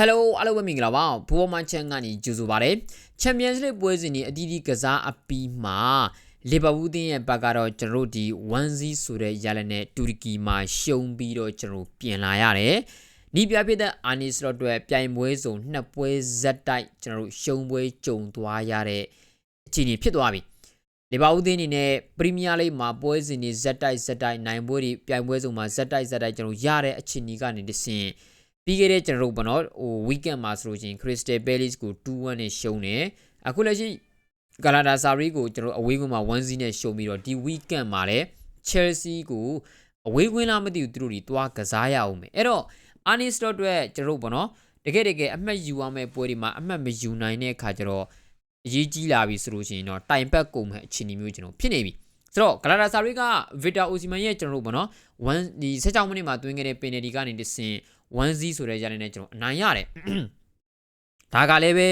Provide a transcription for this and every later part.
Hello အားလုံးပဲမင်္ဂလာပါဘူဘောမချန်ကနေကြိုဆိုပါရစေ Champions League ပွဲစဉ်นี้အတီးတီးကစားအပီးမှာလီဗာပူးတင်းရဲ့ဘက်ကတော့ကျွန်တော်တို့ဒီ1-0ဆိုတဲ့ရလနဲ့တူရကီမှာရှုံးပြီးတော့ကျွန်တော်ပြင်လာရတယ်။နီးပြဖြစ်တဲ့အာနီစလော့အတွက်ပြိုင်ပွဲစုံနှစ်ပွဲဇက်တိုက်ကျွန်တော်တို့ရှုံးပွဲကြုံသွားရတဲ့အခြေအနေဖြစ်သွားပြီ။လီဗာပူးတင်းအနေနဲ့ပရီးမီးယားလိဂ်မှာပွဲစဉ်တွေဇက်တိုက်ဇက်တိုက်နိုင်ပွဲတွေပြိုင်ပွဲစုံမှာဇက်တိုက်ဇက်တိုက်ကျွန်တော်ရတဲ့အခြေအနေကနေတဆင့် ပြီးခဲ့တဲ့ကျွန်တော်တို့ဘောနော်ဟို weekend မှာဆိုလို့ရှိရင် Crystal Palace ကို2-1နဲ့ရှုံးတယ်အခုလက်ရှိဂလာတာဆာရီကိုကျွန်တော်အဝေးကွင်းမှာ1-0နဲ့ရှုံးပြီးတော့ဒီ weekend မှာလည်း Chelsea ကိုအဝေးကွင်းလားမသိဘူးသူတို့တွေတွားကစားရအောင်မယ်အဲ့တော့ Arne Slot အတွက်ကျွန်တော်တို့ဘောနော်တကယ်တကယ်အမှတ်ယူရမယ့်ပွဲတွေမှာအမှတ်မယူနိုင်တဲ့အခါကျတော့အရေးကြီးလာပြီဆိုလို့ရှိရင်တော့တိုင်ပတ်ကုန်မဲ့အခြေအနေမျိုးကျွန်တော်ဖြစ်နေပြီ ဆိုတော့ဂလာတာဆာရီကဗီတာအိုစီမန်ရဲ့ကျွန်တော်တို့ဘောနော်1ဒီ16မိနစ်မှာတွင်းခဲ့တဲ့ပင်နယ်တီကနေတဆင့်1-0ဆိုတဲ့ရတဲ့နဲ့ကျွန်တော်အနိုင်ရတယ်ဒါကလည်းပဲ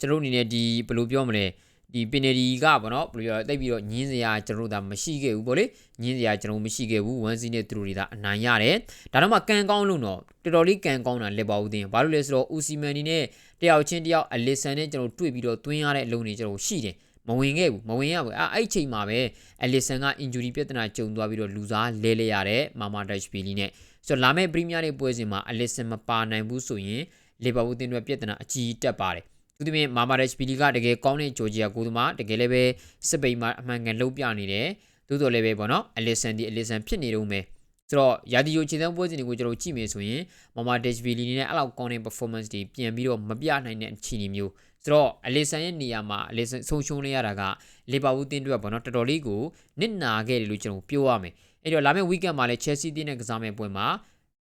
ကျွန်တော်အနေနဲ့ဒီဘယ်လိုပြောမလဲဒီပင်နယ်ဒီကပေါ့နော်ဘယ်လိုပြောတိတ်ပြီးတော့ညင်းစရာကျွန်တော်တို့ဒါမရှိခဲ့ဘူးပေါ့လေညင်းစရာကျွန်တော်မရှိခဲ့ဘူး1-0နဲ့သူတို့တွေဒါအနိုင်ရတယ်ဒါတော့မှကန်ကောင်းလို့တော့တော်တော်လေးကန်ကောင်းတာလက်ပါဦးတင်ဘာလို့လဲဆိုတော့ဦးစီမန်ဒီနဲ့တယောက်ချင်းတယောက်အလစ်ဆန်နဲ့ကျွန်တော်တွေ့ပြီးတော့တွင်းရတဲ့အလုံးတွေကျွန်တော်ရှိတယ် မဝင်ခဲ့ဘူးမဝင်ရဘူးအဲအဲ့ချိန်မှာပဲအလစ်ဆန်က injury ပြဿနာကြုံသွားပြီးတော့လူစားလဲလဲရတဲ့မာမာဒက်ရှ်ဘီလီနဲ့ဆိုတော့လာမယ့်ပရီးမီးယားလိပွဲစဉ်မှာအလစ်ဆန်မပါနိုင်ဘူးဆိုရင်လီဗာပူးတင်တွေပြဿနာအကြီးတက်ပါတယ်သူတို့မြင်မာမာဒက်ရှ်ဘီလီကတကယ်ကောင်းတဲ့ဂျော်ဂျီယာကိုသမားတကယ်လည်းပဲစစ်ပိန်မှာအမှန်ကန်လှုပ်ပြနေတယ်သို့တော်လည်းပဲပေါ့နော်အလစ်ဆန်ဒီအလစ်ဆန်ဖြစ်နေတော့မယ်ဆိုတော့ရာဒီယိုခြေသုံးပွဲစဉ်တွေကိုကျွန်တော်ကြည့်မယ်ဆိုရင်မာမာဒက်ရှ်ဘီလီနဲ့အဲ့လောက်ကောင်းတဲ့ performance တွေပြန်ပြီးတော့မပြနိုင်တဲ့အခြေအနေမျိုး ဆိုတော့အလီဆန်ရဲ့နေရာမှာအလီဆန်ဆုံးရှုံးလိုက်ရတာကလီဗာပူးတင်းအတွက်ပေါ့နော်တော်တော်လေးကိုနစ်နာခဲ့တယ်လို့ကျွန်တော်ပြောရမယ်အဲ့တော့လာမယ့် weekend မှာလည်း Chelsea တင်းနဲ့ကစားမယ့်ပွဲမှာ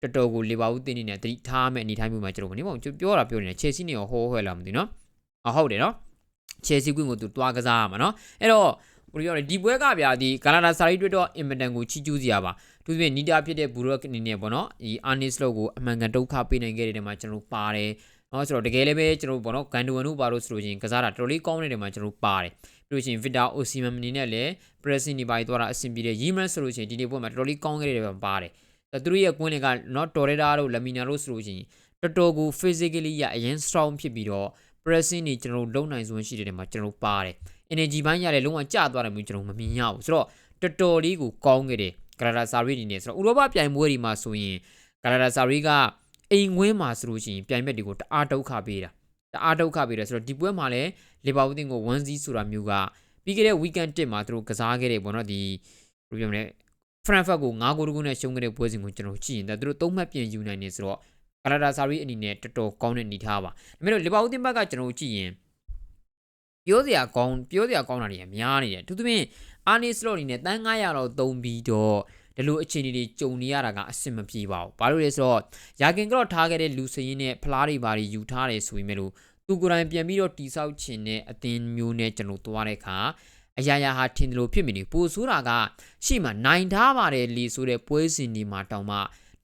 တော်တော်ကိုလီဗာပူးတင်းနေနဲ့တတိထားမယ့်အနေထိုင်မျိုးမှာကျွန်တော်မနေပါဘူးပြောတာပြောနေတယ် Chelsea နဲ့ဟောဟဲလာမသိနော်အဟုတ်တယ်နော် Chelsea ကွင်းကိုသူတွားကစားရမှာနော်အဲ့တော့ဘယ်လိုပြောလဲဒီပွဲကဗျာဒီကာနာဒါဆာရီတွေ့တော့အင်မတန်ကိုချီးကျူးစရာပါသူပြင်နီတာဖြစ်တဲ့ဘူရော့အနေနဲ့ပေါ့နော်ဒီအာနီစလော့ကိုအမှန်ကန်ဒုက္ခပေးနိုင်ခဲ့တဲ့နေရာမှာကျွန်တော်ပါတယ် နော်ဆိုတော့တကယ်လည်းပဲကျွန်တော်ပေါ့နော်ဂန်ဒူဝန်တို့ပါလို့ဆိုလို့ချင်းကစားတာတော်တော်လေးကောင်းတဲ့နေရာမှာကျွန်တော်ပါတယ်ပြီးလို့ရှိရင်ဗစ်တာအိုစီမန်အနေနဲ့လည်းပရက်စင်ဒီပါသွားတာအဆင်ပြေတယ်ရီမန်ဆိုလို့ရှိရင်ဒီနေ့ပွဲမှာတော်တော်လေးကောင်းခဲ့တဲ့နေရာမှာပါတယ်သူတို့ရဲ့ကွင်းတွေကနော်တော်ရတာတို့လမီနာတို့ဆိုလို့ရှိရင်တော်တော်ကို physically ရအရင် strong ဖြစ်ပြီးတော့ pressing တွေကျွန်တော်တို့လုံနိုင်စွမ်းရှိတဲ့နေရာမှာကျွန်တော်ပါတယ် energy ဘိုင်းရတယ်လုံးဝကျသွားတယ်မျိုးကျွန်တော်မမြင်ရဘူးဆိုတော့တော်တော်လေးကိုကောင်းခဲ့တယ်ဂလာတာဆာရီနေနဲ့ဆိုတော့ဥရောပပြိုင်ပွဲတွေမှာဆိုရင်ဂလာတာဆာရီက အိမ်ဝင်းမှာဆိုလို့ရှိရင်ပြိုင်ဘက်တွေကိုတအားဒုက္ခပေးတာတအားဒုက္ခပေးတယ်ဆိုတော့ဒီပွဲမှာလည်းလီဗာပူးတင်ကို1-0ဆိုတာမျိုးကပြီးခဲ့တဲ့ weekend 1မှာသူတို့ကစားခဲ့တယ်ပေါ့နော်ဒီဘယ်လိုပြောမလဲဖရန်ဖတ်ကို9ဂိုးတကူနဲ့ရှုံးခဲ့တဲ့ပွဲစဉ်ကိုကျွန်တော်ကြည့်ရင်ဒါသူတို့သုံးမှတ်ပြင်ယူနိုင်နေဆိုတော့ဂလာတာဆာရီအနေနဲ့တော်တော်ကောင်းတဲ့အနေထားပါဒါပေမဲ့လီဗာပူးတင်ဘက်ကကျွန်တော်ကြည့်ရင်ပြောစရာကောင်းပြောစရာကောင်းတာတွေများနေတယ်သူသဖြင့်အာနီစလော့အနေနဲ့တန်း900လောက်သုံးပြီးတော့ ဒီလိုအခြေအနေတွေကြုံနေရတာကအဆင်မပြေပါဘူး။ဘာလို့လဲဆိုတော့ယာကင်ကတော့ထားခဲ့တဲ့လူစရင်နဲ့ဖလားတွေဘာတွေယူထားတယ်ဆိုပေမဲ့လို့သူကိုယ်တိုင်ပြန်ပြီးတော့တိဆောက်ခြင်းနဲ့အသင်းမျိုးနဲ့ကျွန်တော်သွားတဲ့အခါအရာရာဟာထင်တယ်လို့ဖြစ်မိနေပိုဆိုတာကရှေ့မှာနိုင်ထားပါတယ်လီဆိုတဲ့ပွဲစဉ်ဒီမှာတောင်မှ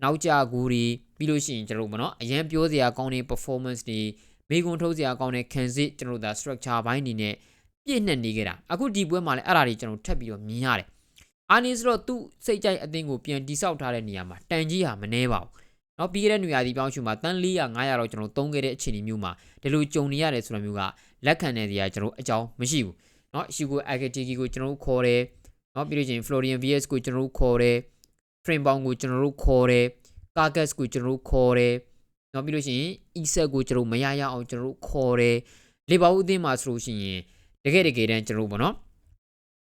နောက်ကြကူတွေပြီးလို့ရှိရင်ကျွန်တော်တို့မနော်အရန်ပြောစရာကောင်းတဲ့ performance တွေမိကွန်ထုတ်စရာကောင်းတဲ့ခံစစ်ကျွန်တော်တို့ဒါ structure ဘိုင်းနေနဲ့ပြည့်နှက်နေကြတာအခုဒီပွဲမှာလည်းအဲ့ဒါတွေကျွန်တော်ထပ်ပြီးတော့မြင်ရတယ် အာနီဆိုတော့သူ့စိတ်ကြိုက်အသင်းကိုပြန်တိဆောက်ထားတဲ့နေရာမှာတန်ကြီးဟာမနှဲပါဘူး။နော်ပြီးခဲ့တဲ့နေရာဒီပြောင်းရှုမှာတန်400 500တော့ကျွန်တော်သုံးခဲ့တဲ့အခြေအနေမျိုးမှာဒီလိုကြုံနေရတယ်ဆိုတဲ့မျိုးကလက်ခံတဲ့နေရာကျွန်တော်အကြောင်းမရှိဘူး။နော်ရှီကိုအဂတီကီကိုကျွန်တော်ခေါ်တယ်။နော်ပြီးလို့ချင်း Florian VS ကိုကျွန်တော်ခေါ်တယ်။ Frame Bound ကိုကျွန်တော်ခေါ်တယ်။ Carcass ကိုကျွန်တော်ခေါ်တယ်။နော်ပြီးလို့ရှိရင် Isak ကိုကျွန်တော်မရရအောင်ကျွန်တော်ခေါ်တယ်။လေဘာဦးအသင်းမှာဆိုလို့ရှိရင်တကယ်တကယ်တမ်းကျွန်တော်ပေါ့နော်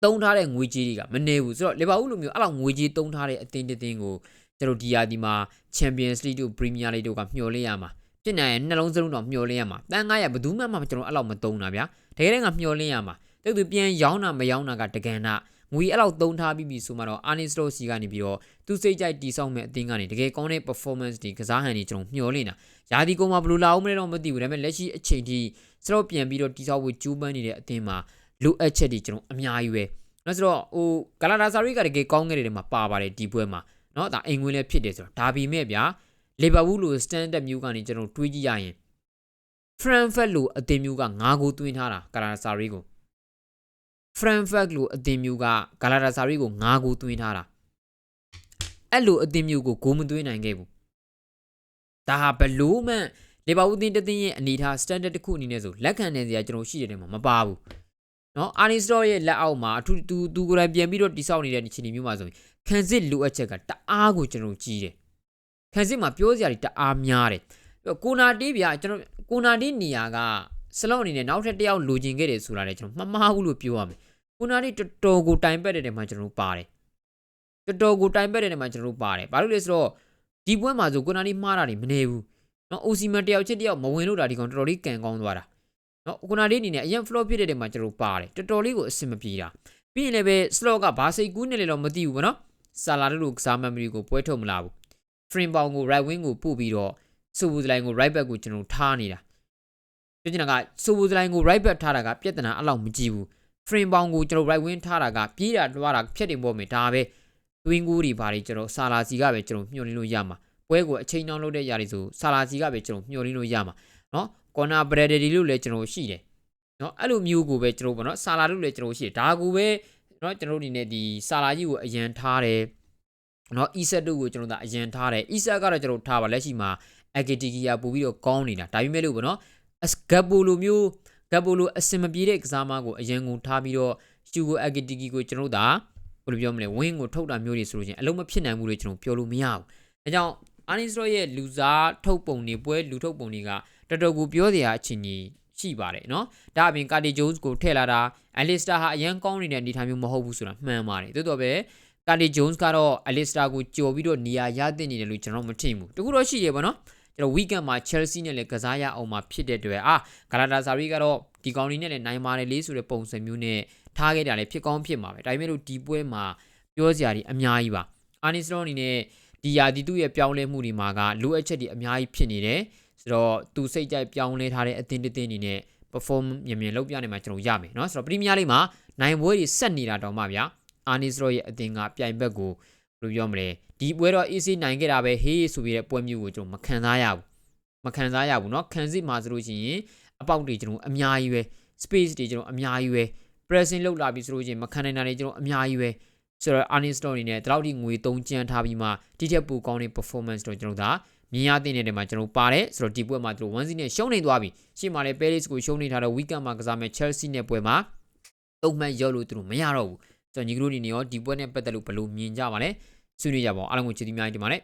တုံးထားတဲ့ငွေကြေးတွေကမနေဘူးဆိုတော့လီဗာပူးလိုမျိုးအဲ့လောက်ငွေကြေးတုံးထားတဲ့အသင်းတစ်သင်းကိုကျွန်တော်ဒီယာဒီမှာ Champions League တို့ Premier League တို့ကမျှော်လင့်ရမှာဖြစ်နိုင်ရင်နှလုံးစလုံးတော့မျှော်လင့်ရမှာတန်900ဘယ်သူမှမကျွန်တော်အဲ့လောက်မတုံးတာဗျာတကယ်တမ်းကမျှော်လင့်ရမှာတူတူပြန်ရောင်းတာမရောင်းတာကတကန်တာငွေအဲ့လောက်တုံးထားပြီးပြီဆိုမှတော့ Arnis Ross စီကနေပြီးတော့သူစိတ်ကြိုက်တီဆောက်မဲ့အသင်းကနေတကယ်ကောင်းတဲ့ performance တွေကစားဟန်တွေကျွန်တော်မျှော်လင့်တာယာဒီကုန်းမှာဘယ်လိုလာအောင်မလဲတော့မသိဘူးဒါပေမဲ့လက်ရှိအချိန်ထိစတော့ပြန်ပြီးတော့တီဆောက်ဖို့ကြိုးပမ်းနေတဲ့အသင်းမှာ လိုအပ်ချက်တွေကျွန်တော်အများကြီးပဲနော်ဆိုတော့ဟိုဂလာတာဆာရီကတကယ်ကောင်းခဲ့တယ်မှာပါပါတယ်ဒီပွဲမှာနော်ဒါအိမ်ဝင်လည်းဖြစ်တယ်ဆိုတော့ဒါပေမဲ့ဗျာလီဗာပူးလိုစတန်ဒတ်မျိုးကနေကျွန်တော်တွေးကြည့်ရရင်ဖရန်ဖက်လိုအသင်းမျိုးက9ဂိုးသွင်းထားတာဂလာတာဆာရီကိုဖရန်ဖက်လိုအသင်းမျိုးကဂလာတာဆာရီကို9ဂိုးသွင်းထားတာအဲ့လိုအသင်းမျိုးကိုဂိုးမသွင်းနိုင်ခဲ့ဘူးဒါဟာဘလို့မှလေဘာဦးသင်းတစ်သင်းရဲ့အနေထား standard တစ်ခုအနေနဲ့ဆိုလက်ခံနေစရာကျွန်တော်ရှိတဲ့နေမှာမပါဘူး နော်အာနီစတော့ရဲ့လက်အောက်မှာအထူးသူသူကိုယ်တိုင်ပြန်ပြီးတော့တိဆောက်နေတဲ့အခြေအနေမျိုးမှာဆိုရင်ခံစစ်လိုအပ်ချက်ကတအားကိုကျွန်တော်ကြီးတယ်ခံစစ်မှာပြောစရာတွေတအားများတယ်ပြီးတော့ကိုနာတီးဗျာကျွန်တော်ကိုနာတီးနေရာကစလော့အနေနဲ့နောက်ထပ်တစ်ယောက်လိုချင်ခဲ့တယ်ဆိုတာလေကျွန်တော်မမှားဘူးလို့ပြောရမယ်ကိုနာတီးတော်တော်ကိုတိုင်ပက်တဲ့နေရာမှာကျွန်တော်ပါတယ်တော်တော်ကိုတိုင်ပက်တဲ့နေရာမှာကျွန်တော်ပါတယ်ဘာလို့လဲဆိုတော့ဒီပွဲမှာဆိုကိုနာတီးမှားတာတွေမနေဘူးနော်အိုစီမန်တယောက်ချစ်တယောက်မဝင်လို့တာဒီကောင်တော်တော်လေးကန်ကောင်းသွားတာ နော်ကိုနာလေးအနေနဲ့အရင် flow ဖြစ်တဲ့တဲမှာကျွန်တော်ပါတယ်တော်တော်လေးကိုအဆင်မပြေတာပြီးရင်လည်းပဲ slot ကဘာစိတ်ကူးနေလဲတော့မသိဘူးဗောနော်ဆာလာတို့လိုကစားမန်မရီကိုပွဲထုတ်မလာဘူး frame ပေါင်ကို right wing ကိုပို့ပြီးတော့ဆိုဘူဇလိုင်းကို right back ကိုကျွန်တော်ထားနေတာပြောချင်တာကဆိုဘူဇလိုင်းကို right back ထားတာကပြဿနာအဲ့လောက်မကြည့်ဘူး frame ပေါင်ကိုကျွန်တော် right wing ထားတာကပြေးတာတွားတာဖြတ်တင်ပေါ်မယ်ဒါပဲ twin goal တွေဘာတွေကျွန်တော်ဆာလာစီကပဲကျွန်တော်မျှော်လင့်လို့ရမှာပွဲကိုအချိန်နှောင်းလုပ်တဲ့ຢာတွေဆိုဆာလာစီကပဲကျွန်တော်မျှော်လင့်လို့ရမှာနော်ကော်နာဘ ရဒဒီလို့လည်းကျွန်တော်ရှိတယ်เนาะအဲ့လိုမျိုးကိုပဲကျွန်တော်ပေါ့နော်ဆာလာလို့လည်းကျွန်တော်ရှိတယ်ဒါကိုပဲเนาะကျွန်တော်အနေနဲ့ဒီဆာလာကြီးကိုအရန်ထားတယ်เนาะအီဆက်တို့ကိုကျွန်တော်ဒါအရန်ထားတယ်အီဆက်ကတော့ကျွန်တော်ထားပါလက်ရှိမှာအဂီတီကီယာပို့ပြီးတော့ကောင်းနေတာဒါပေမဲ့လို့ပေါ့နော်အစဂတ်ဘိုလိုမျိုးဂတ်ဘိုလိုအစင်မပြေတဲ့ကစားမကိုအရန်ကိုထားပြီးတော့ရှူကိုအဂီတီကီကိုကျွန်တော်ဒါဘယ်လိုပြောမလဲဝင်းကိုထုတ်တာမျိုးတွေဆိုလို့ချင်းအလုံးမဖြစ်နိုင်ဘူးလို့ကျွန်တော်ပြောလို့မရဘူးဒါကြောင့် အာနီစရော့ရဲ့လူစားထုတ်ပုံတွေပွဲလူထုတ်ပုံတွေက တော်တော်ကိုပြောစရာအချင်းကြီးရှိပါတယ်เนาะဒါအပြင်ကာတီဂျိုးစ်ကိုထည့်လာတာအလစ်စတာဟာအရန်ကောင်းနေတဲ့အနေအထားမျိုးမဟုတ်ဘူးဆိုတာမှန်ပါတယ်တိုးတော့ပဲကာတီဂျိုးစ်ကတော့အလစ်စတာကိုကြော်ပြီးတော့နေရာရသင့်နေတယ်လို့ကျွန်တော်မထင်ဘူးတကူတော့ရှိရပါเนาะကျွန်တော် weekend မှာ Chelsea နဲ့လည်းကစားရအောင်မှာဖြစ်တဲ့အတွက်အာဂလာတာဆာရီကတော့ဒီကောင်လေးနဲ့လည်းနိုင်ပါတယ်လေးဆိုတဲ့ပုံစံမျိုးနဲ့ထားခဲ့တာလည်းဖြစ်ကောင်းဖြစ်မှာပဲဒါပေမဲ့လို့ဒီပွဲမှာပြောစရာတွေအများကြီးပါအာနီစလောအနေနဲ့ ဒီယာဒီသူ့ရဲ့ပြောင်းလဲမှုတွေမှာကလိုအပ်ချက်တွေအများကြီးဖြစ်နေတယ်ဆိုတော့သူစိတ်ကြိုက်ပြောင်းလဲထားတဲ့အသင်းတစ်သင်းအနေနဲ့ perform မြန်မြန်လုပ်ပြနေမှာကျွန်တော်ရမယ်เนาะဆိုတော့ပရီးမီးယားလိဂ်မှာနိုင်ပွဲတွေဆက်နေတာတောင်မှဗျာအာနီစရော့ရဲ့အသင်းကပြိုင်ဘက်ကိုဘယ်လိုပြောမလဲဒီပွဲတော့ AC နိုင်ခဲ့တာပဲဟေးဆိုပြီးတဲ့ပွဲမျိုးကိုကျွန်တော်မခံစားရဘူးမခံစားရဘူးเนาะခံစစ်မှာဆိုလို့ရှိရင်အပေါက်တွေကျွန်တော်အများကြီးပဲ space တွေကျွန်တော်အများကြီးပဲ pressing လောက်လာပြီဆိုလို့ရှိရင်မခံနိုင်တာတွေကျွန်တော်အများကြီးပဲ ဆိုတော့ earning store အနေနဲ့ဒီလောက်ထိငွေသုံးကျန်းထားပြီးမှတိထက်ပိုကောင်းတဲ့ performance တော့ကျွန်တော်ဒါမြင်ရတဲ့နေတယ်မှာကျွန်တော်ပါတယ်ဆိုတော့ဒီပွဲမှာသူတို့1-0နဲ့ရှုံးနေသွားပြီရှေ့မှာလည်း Paris ကိုရှုံးနေထားတဲ့ weekend မှာကစားမဲ့ Chelsea နဲ့ပွဲမှာတုံ့မှန်ရောလို့သူတို့မရတော့ဘူးဆိုတော့ညီကတို့အနေနဲ့ရောဒီပွဲနဲ့ပတ်သက်လို့ဘယ်လိုမြင်ကြပါလဲဆွေးနွေးကြပါဦးအားလုံးကိုကျေးဇူးများတင်ပါတယ်